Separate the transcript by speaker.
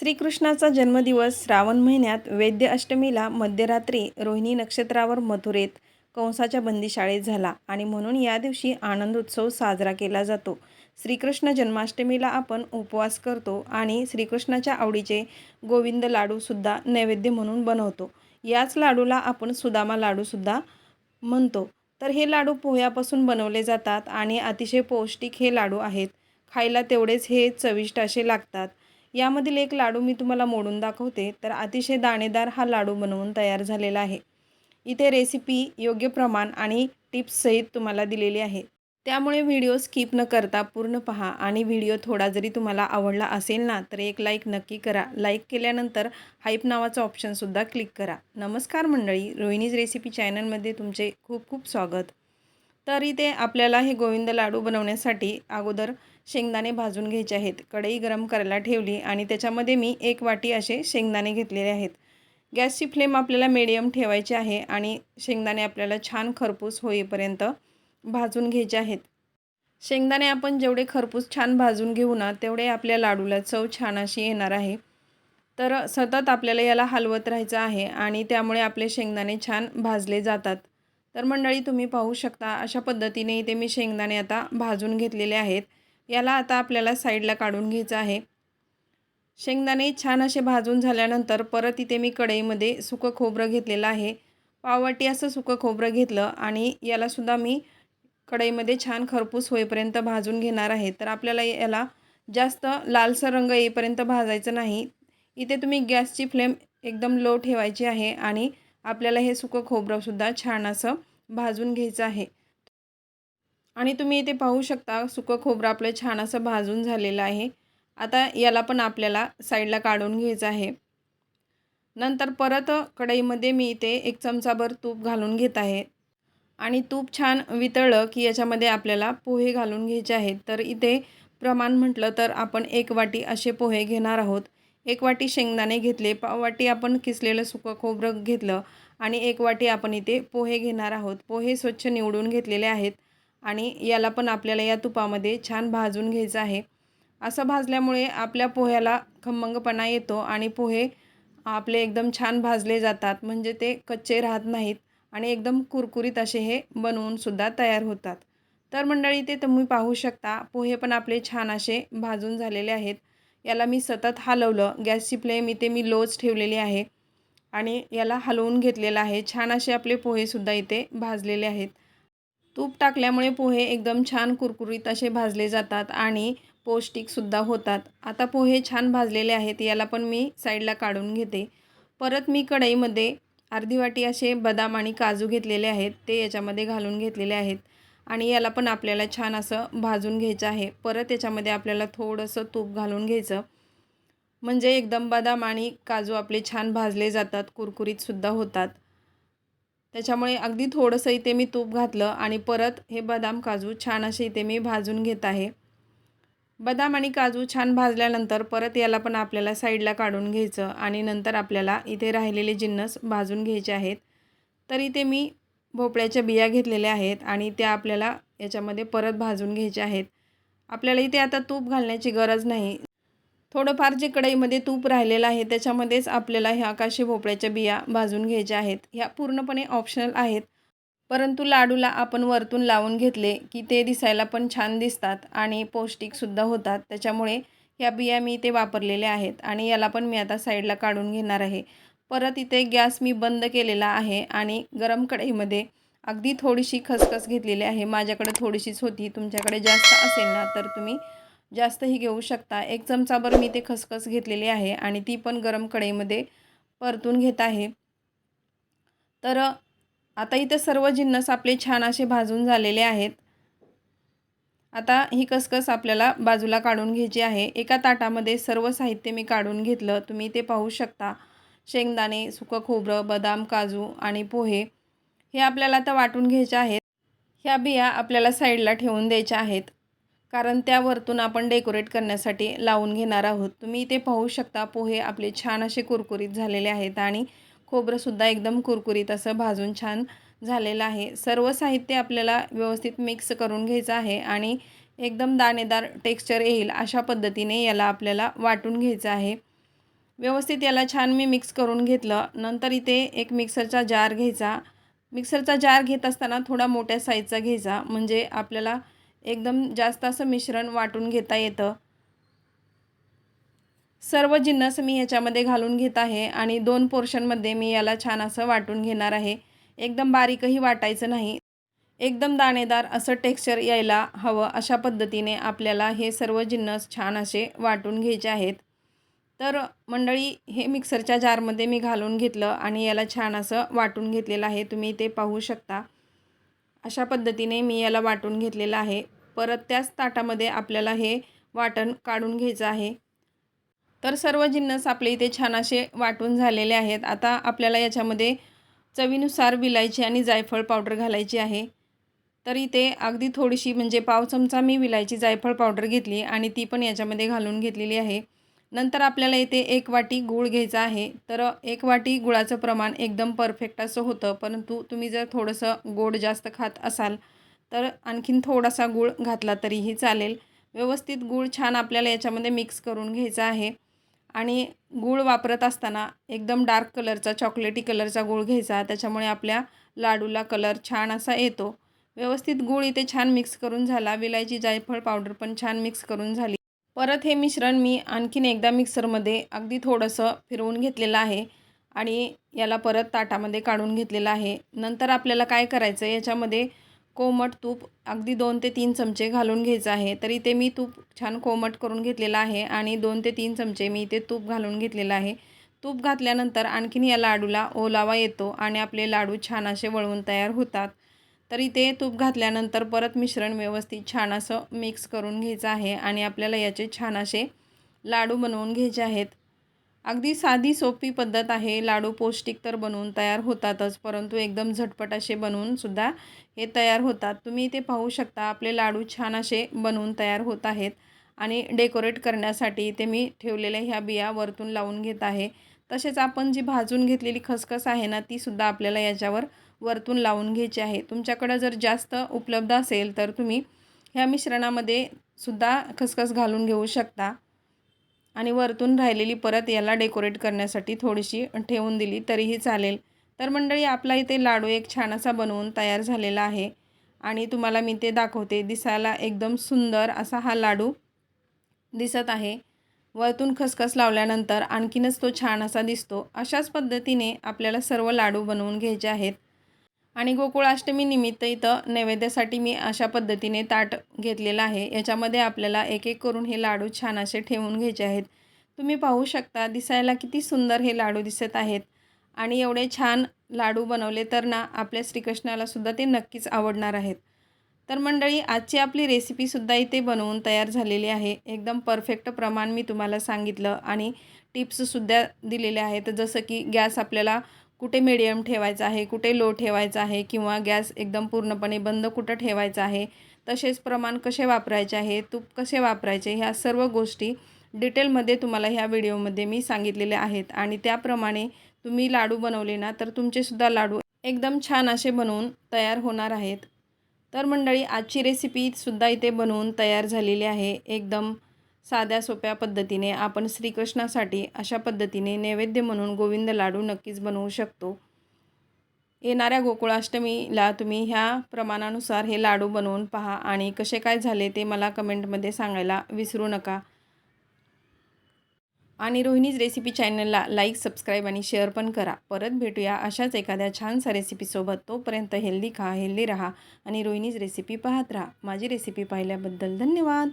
Speaker 1: श्रीकृष्णाचा जन्मदिवस श्रावण महिन्यात वैद्य अष्टमीला मध्यरात्री रोहिणी नक्षत्रावर मथुरेत कंसाच्या बंदीशाळेत झाला आणि म्हणून या दिवशी आनंद उत्सव साजरा केला जातो. श्रीकृष्ण जन्माष्टमीला आपण उपवास करतो आणि श्रीकृष्णाच्या आवडीचे गोविंद लाडूसुद्धा नैवेद्य म्हणून बनवतो. याच लाडूला आपण सुदामा लाडूसुद्धा म्हणतो. तर हे लाडू पोह्यापासून बनवले जातात आणि अतिशय पौष्टिक हे लाडू आहेत. खायला तेवढेच हे चविष्ट असे लागतात. यामधील एक लाडू मी तुम्हाला मोडून दाखवते. तर अतिशय दाणेदार हा लाडू बनवून तयार झालेला आहे. इथे रेसिपी योग्य प्रमाण आणि टिप्ससहित तुम्हाला दिलेली आहे. त्यामुळे व्हिडिओ स्किप न करता पूर्ण पहा आणि व्हिडिओ थोडा जरी तुम्हाला आवडला असेल ना तर एक लाईक नक्की करा. लाईक केल्यानंतर हाईप नावाचं ऑप्शनसुद्धा क्लिक करा. नमस्कार मंडळी रोहिणीज रेसिपी चॅनलमध्ये तुमचे खूप खूप स्वागत. तर इथे आपल्याला हे गोविंद लाडू बनवण्यासाठी अगोदर शेंगदाणे भाजून घ्यायचे आहेत. कढई गरम करायला ठेवली आणि त्याच्यामध्ये मी एक वाटी असे शेंगदाणे घेतलेले आहेत. गॅसची फ्लेम आपल्याला मिडियम ठेवायची आहे आणि शेंगदाणे आपल्याला छान खरपूस होईपर्यंत भाजून घ्यायचे आहेत. शेंगदाणे आपण जेवढे खरपूस छान भाजून घेऊ ना तेवढे आपल्या लाडूला चव छान अशी येणार आहे. तर सतत आपल्याला याला हलवत राहायचं आहे आणि त्यामुळे आपले शेंगदाणे छान भाजले जातात. तर मंडळी तुम्ही पाहू शकता अशा पद्धतीने इथे मी शेंगदाणे आता भाजून घेतलेले आहेत. याला आता आपल्याला साईडला काढून घ्यायचं आहे. शेंगदाणे छान असे भाजून झाल्यानंतर परत इथे मी कढईमध्ये सुकं खोबरं घेतलेलं आहे. पाववाटी असं सुकं खोबरं घेतलं आणि यालासुद्धा मी कढईमध्ये छान खरपूस होईपर्यंत भाजून घेणार आहे. तर आपल्याला याला जास्त लालसर रंग येईपर्यंत भाजायचं नाही. इथे तुम्ही गॅसची फ्लेम एकदम लो ठेवायची आहे आणि आपल्याला हे सुकं खोबरंसुद्धा छान असं भाजून घ्यायचं आहे. आणि तुम्ही इथे पाहू शकता सुकं खोबरं आपलं छान असं भाजून झालेलं आहे. आता याला पण आपल्याला साईडला काढून घ्यायचं आहे. नंतर परत कढईमध्ये मी इथे एक चमचाभर तूप घालून घेत आहे. आणि तूप छान वितळलं की याच्यामध्ये आपल्याला पोहे घालून घ्यायचे आहेत. तर इथे प्रमाण म्हटलं तर आपण एक वाटी असे पोहे घेणार आहोत. एक वाटी शेंगदाणे घेतले पाववाटी आपण किसलेलं सुकं खोबरं घेतलं आणि एक वाटी आपण इथे पोहे घेणार आहोत. पोहे स्वच्छ निवडून घेतलेले आहेत. आणि याला पण आपल्याला या तुपामध्ये छान भाजून घ्यायचं आहे. असं भाजल्यामुळे आपल्या पोह्याला खमंगपणा येतो आणि पोहे आपले एकदम छान भाजले जातात. म्हणजे ते कच्चे राहत नाहीत आणि एकदम कुरकुरीत असे हे बनवूनसुद्धा तयार होतात. तर मंडळी ते तुम्ही पाहू शकता. पोहे पण आपले छान असे भाजून झालेले आहेत. याला मी सतत हलवलं. गॅसची फ्लेम इथे मी लोच ठेवलेली आहे आणि याला हलवून घेतलेलं आहे. छान असे आपले पोहेसुद्धा इथे भाजलेले आहेत. तूप टाकल्यामुळे पोहे एकदम छान कुरकुरीत असे भाजले जातात आणि पौष्टिकसुद्धा होतात. आता पोहे छान भाजलेले आहेत याला पण मी साईडला काढून घेते. परत मी कढईमध्ये अर्धी वाटी असे बदाम आणि काजू घेतलेले आहेत ते याच्यामध्ये घालून घेतलेले आहेत. आणि याला पण आपल्याला छान असं भाजून घ्यायचं आहे. परत याच्यामध्ये आपल्याला थोडंसं तूप घालून घ्यायचं. म्हणजे एकदम बदाम आणि काजू आपले छान भाजले जातात कुरकुरीतसुद्धा होतात. त्याच्यामुळे अगदी थोडंसं इथे मी तूप घातलं आणि परत हे बदाम काजू छान असे इथे मी भाजून घेत आहे. बदाम आणि काजू छान भाजल्यानंतर परत याला पण आपल्याला साईडला काढून घ्यायचं आणि नंतर आपल्याला इथे राहिलेले जिन्नस भाजून घ्यायचे आहेत. तर इथे मी भोपळ्याच्या बिया घेतलेल्या आहेत आणि त्या आपल्याला याच्यामध्ये परत भाजून घ्यायच्या आहेत. आपल्याला इथे आता तूप घालण्याची गरज नाही. थोडंफार जे कढईमध्ये तूप राहिलेलं आहे त्याच्यामध्येच आपल्याला ह्या काशी भोपळ्याच्या बिया भाजून घ्यायच्या आहेत. ह्या पूर्णपणे ऑप्शनल आहेत. परंतु लाडूला आपण वरतून लावून घेतले की ते दिसायला पण छान दिसतात आणि पौष्टिकसुद्धा होतात. त्याच्यामुळे ह्या बिया मी इथे वापरलेल्या आहेत आणि याला पण मी आता साईडला काढून घेणार आहे. परत इथे गॅस मी बंद केलेला आहे आणि गरम कढईमध्ये अगदी थोडीशी खसखस घेतलेली आहे. माझ्याकडे थोडीशीच होती. तुमच्याकडे जास्त असेल ना तर तुम्ही जास्तही घेऊ शकता. एक चमचाभर मी ते खसखस घेतलेली आहे आणि ती पण गरम कढईमध्ये परतून घेत आहे. तर आता इथे सर्व जिन्नस आपले छान असे भाजून झालेले आहेत. आता ही खसखस आपल्याला बाजूला काढून घ्यायची आहे. एका ताटामध्ये सर्व साहित्य मी काढून घेतलं. तुम्ही ते पाहू शकता. शेंगदाणे सुकं खोबरं बदाम काजू आणि पोहे हे आपल्याला आता वाटून घ्यायचे आहेत. ह्या बिया आपल्याला साईडला ठेवून द्यायच्या आहेत. कारण त्या वरतून आपण डेकोरेट करण्यासाठी लावून घेणार आहोत. तुम्ही इथे पाहू शकता पोहे आपले छान असे कुरकुरीत झालेले आहेत आणि खोबरंसुद्धा एकदम कुरकुरीत असं भाजून छान झालेलं आहे. सर्व साहित्य आपल्याला व्यवस्थित मिक्स करून घ्यायचं आहे आणि एकदम दाणेदार टेक्स्चर येईल अशा पद्धतीने याला आपल्याला वाटून घ्यायचं आहे. व्यवस्थित याला छान मी मिक्स करून घेतलं. नंतर इथे एक मिक्सरचा जार घ्यायचा. मिक्सरचा जार घेत असताना थोडा मोठ्या साईजचा घ्यायचा. म्हणजे आपल्याला एकदम जास्त असं मिश्रण वाटून घेता येतं. सर्व जिन्नस मी ह्याच्यामध्ये घालून घेत आहे आणि दोन पोर्शनमध्ये मी याला छान असं वाटून घेणार आहे. एकदम बारीकही वाटायचं नाही. एकदम दाणेदार असं टेक्स्चर यायला हवं अशा पद्धतीने आपल्याला हे सर्व जिन्नस छान असे वाटून घ्यायचे आहेत. तर मंडळी हे मिक्सरच्या जारमध्ये मी घालून घेतलं आणि याला छान असं वाटून घेतलेलं आहे. तुम्ही ते पाहू शकता. अशा पद्धतीने मी याला वाटून घेतलेलं आहे. परत त्याच ताटामध्ये आपल्याला हे वाटण काढून घ्यायचं आहे. तर सर्व जिन्नस आपले इथे छान असे वाटून झालेले आहेत. आता आपल्याला याच्यामध्ये चवीनुसार विलायची आणि जायफळ पावडर घालायची आहे. तर इथे अगदी थोडीशी म्हणजे पाव चमचा मी विलायची जायफळ पावडर घेतली आणि ती पण याच्यामध्ये घालून घेतलेली आहे. नंतर आपल्याला इथे एक वाटी गूळ घ्यायचा आहे. तर एक वाटी गुळाचं प्रमाण एकदम परफेक्ट असं होतं. परंतु तुम्ही जर थोडंसं गोड जास्त खात असाल तर आणखीन थोडासा गूळ घातला तरीही चालेल. व्यवस्थित गूळ छान आपल्याला याच्यामध्ये मिक्स करून घ्यायचा आहे. आणि गूळ वापरत असताना एकदम डार्क कलरचा चॉकलेटी कलरचा गूळ घ्यायचा. त्याच्यामुळे आपल्या लाडूला कलर छान असा येतो. व्यवस्थित गूळ इथे छान मिक्स करून झाला. विलायची जायफळ पावडर पण छान मिक्स करून झाली. परत हे मिश्रण मी आणखीन एकदा मिक्सरमध्ये अगदी थोडंसं फिरवून घेतलेलं आहे आणि याला परत ताटामध्ये काढून घेतलेलं आहे. नंतर आपल्याला काय करायचं याच्यामध्ये कोमट तूप अगदी दोन ते तीन चमचे घालून घ्यायचं आहे. तरी ते मी तूप छान कोमट करून घेतलेलं आहे आणि दोन ते तीन चमचे मी इथे तूप घालून घेतलेलं आहे. तूप घातल्यानंतर आणखीन या लाडूला ओलावा येतो आणि आपले लाडू छान असे वळवून तयार होतात. तर इथे तूप घातल्यानंतर परत मिश्रण व्यवस्थित छान असं मिक्स करून घ्यायचं आहे आणि आपल्याला याचे छान असे लाडू बनवून घ्यायचे आहेत. अगदी साधी सोपी पद्धत आहे. लाडू पौष्टिक तर बनवून तयार होतातच परंतु एकदम झटपट असे बनवूनसुद्धा हे तयार होतात. तुम्ही इथे पाहू शकता आपले लाडू छान असे बनवून तयार होत आहेत आणि डेकोरेट करण्यासाठी इथे मी ठेवलेल्या ह्या बिया वरतून लावून घेत आहे. तसेच आपण जी भाजून घेतलेली खसखस आहे ना तीसुद्धा आपल्याला याच्यावर वरतून लावून घ्यायची आहे. तुमच्याकडं जर जास्त उपलब्ध असेल तर तुम्ही ह्या मिश्रणामध्ये सुद्धा खसखस घालून घेऊ शकता. आणि वरतून राहिलेली परत याला डेकोरेट करण्यासाठी थोडीशी ठेवून दिली तरीही चालेल. तर मंडळी आपला इथे लाडू एक छान असा बनवून तयार झालेला आहे. आणि तुम्हाला मी ते दाखवते. दिसायला एकदम सुंदर असा हा लाडू दिसत आहे. वरतून खसखस लावल्यानंतर आणखीनच तो छान असा दिसतो. अशाच पद्धतीने आपल्याला सर्व लाडू बनवून घ्यायचे आहेत. आणि गोकुळाष्टमी निमित्त इथं नैवेद्यासाठी मी अशा पद्धतीने ताट घेतलेलं आहे. याच्यामध्ये आपल्याला एक एक करून हे लाडू छान असे ठेवून घ्यायचे आहेत. तुम्ही पाहू शकता दिसायला किती सुंदर हे लाडू दिसत आहेत. आणि एवढे छान लाडू बनवले तर ना आपल्या श्रीकृष्णालासुद्धा ते नक्कीच आवडणार आहेत. तर मंडळी आजची आपली रेसिपीसुद्धा इथे बनवून तयार झालेली आहे. एकदम परफेक्ट प्रमाण मी तुम्हाला सांगितलं आणि टिप्ससुद्धा दिलेले आहेत. जसं की गॅस आपल्याला कुठे मिडियम ठेवायचा आहे कुठे लो ठेवायचा आहे किंवा गॅस एकदम पूर्णपणे बंद कुठं ठेवायचा आहे तसेच प्रमाण कसे वापरायचे आहे तूप कसे वापरायचे ह्या सर्व गोष्टी डिटेलमध्ये तुम्हाला ह्या व्हिडिओमध्ये मी सांगितलेले आहेत. आणि त्याप्रमाणे तुम्ही लाडू बनवले ना तर तुमचेसुद्धा लाडू एकदम छान असे बनवून तयार होणार आहेत. तर मंडळी आजची रेसिपीसुद्धा इथे बनवून तयार झालेली आहे. एकदम साध्या सोप्या पद्धतीने आपण श्रीकृष्णासाठी अशा पद्धतीने नैवेद्य म्हणून गोविंद लाडू नक्कीच बनवू शकतो. येणाऱ्या गोकुळाष्टमीला तुम्ही ह्या प्रमाणानुसार हे लाडू बनवून पहा आणि कसे काय झाले ते मला कमेंटमध्ये सांगायला विसरू नका. आणि रोहिणीज रेसिपी चॅनलला लाईक सबस्क्राईब आणि शेअर पण करा. परत भेटूया अशाच एखाद्या छानसा रेसिपीसोबत तोपर्यंत हेल्दी खा हेल्दी राहा आणि रोहिणीज रेसिपी पाहत राहा. माझी रेसिपी पाहिल्याबद्दल धन्यवाद.